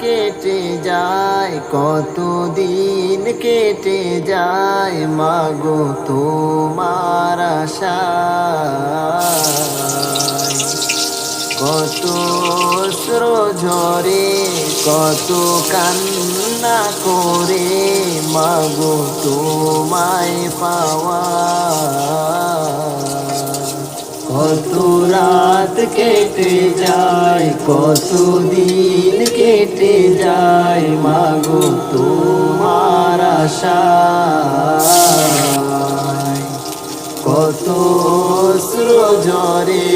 কেটে যায় কত দিন কেটে যায় মাগো তোমার কত ঝরে, কত কান্না করে মাগো তোমায় পাওয়া কত রাত কেটে যায়, কত দিন কেটে যায় মাগো তোমার আশায়। কত ঝরে,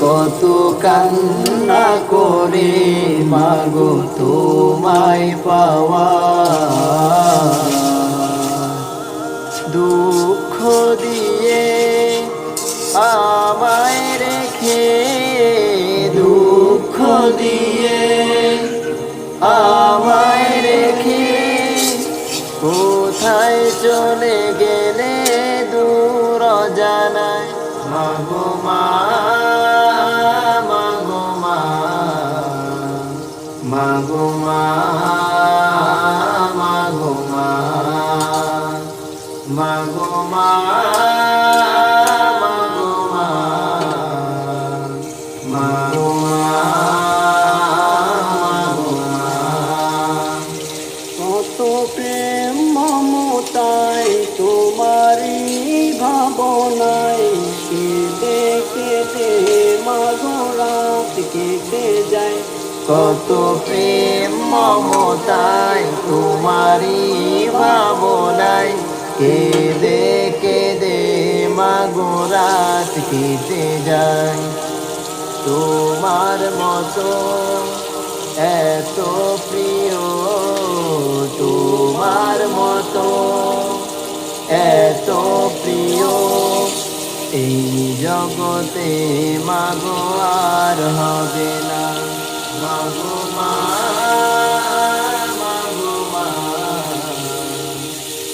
কত কান্না করে মাগো তোমায় পাওয়া দিয়ে আমায় রেখে কোথায় চলে গেলে দূর জানায় মাগো মা মাগো মা মাগো মা মাগো মা মাগো মা। কেটে যায় কত প্রেম মমতায়, তোমারই ভাবনায়। কেঁদে কেঁদে মাগো রাত কেটে যায়। তোমার মতো এত প্রিয় এই জগতে মাগো আর হবে না। মাগো মা মাগো মা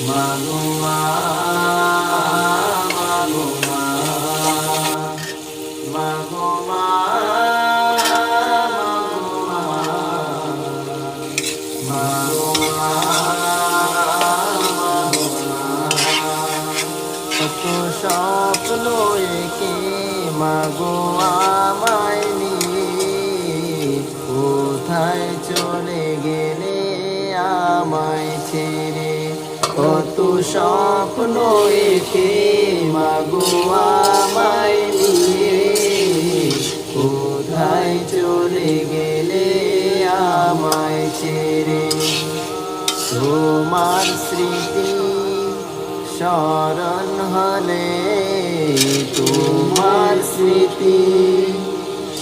মাগো মা, মাগো মাগো মাগো মা স্বপ্ন একে মাগো আমায় নিয়ে? কোথায় চলে গেলে আমায় ছেড়ে? তোমার স্মৃতি স্মরণ হলে তোমার স্মৃতি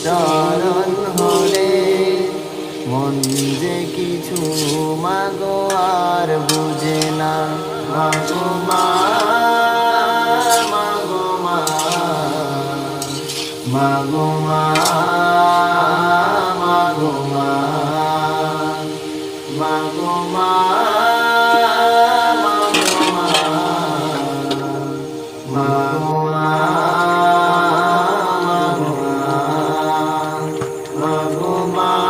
স্মরণ হলে মন যে কিছু মাগো আর বুঝে না। মাগো মা মাগো মা মাগো মা, মাগো মাগো মা মাগো মা মাগো মা।